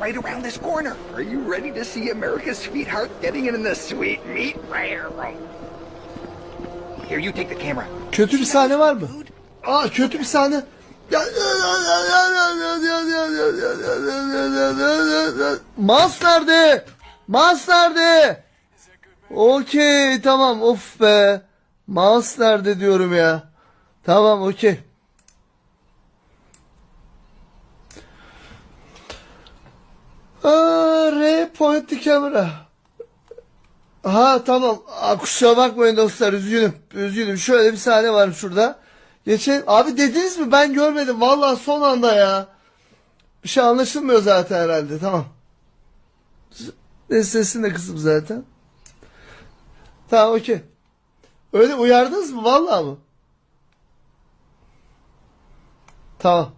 right around this corner. Are you ready to see America's sweetheart getting in the sweet meat rare room? Here, you take the camera. Kötü bir sahne var mı? Aa kötü bir sahne. Mouse nerede? Mouse nerede? Okey tamam of be. Mouse nerede diyorum ya. Tamam okey. Aa, R point. Ha tamam. Kusura bakmayın dostlar üzgünüm. Üzgünüm. Şöyle bir sahne var şurada. Geçen abi dediniz mi? Ben görmedim. Vallahi son anda ya. Bir şey anlaşılmıyor zaten herhalde. Tamam. Ne sesini de kısım zaten. Tamam okey. Öyle uyardınız mı? Vallahi mı? Tamam.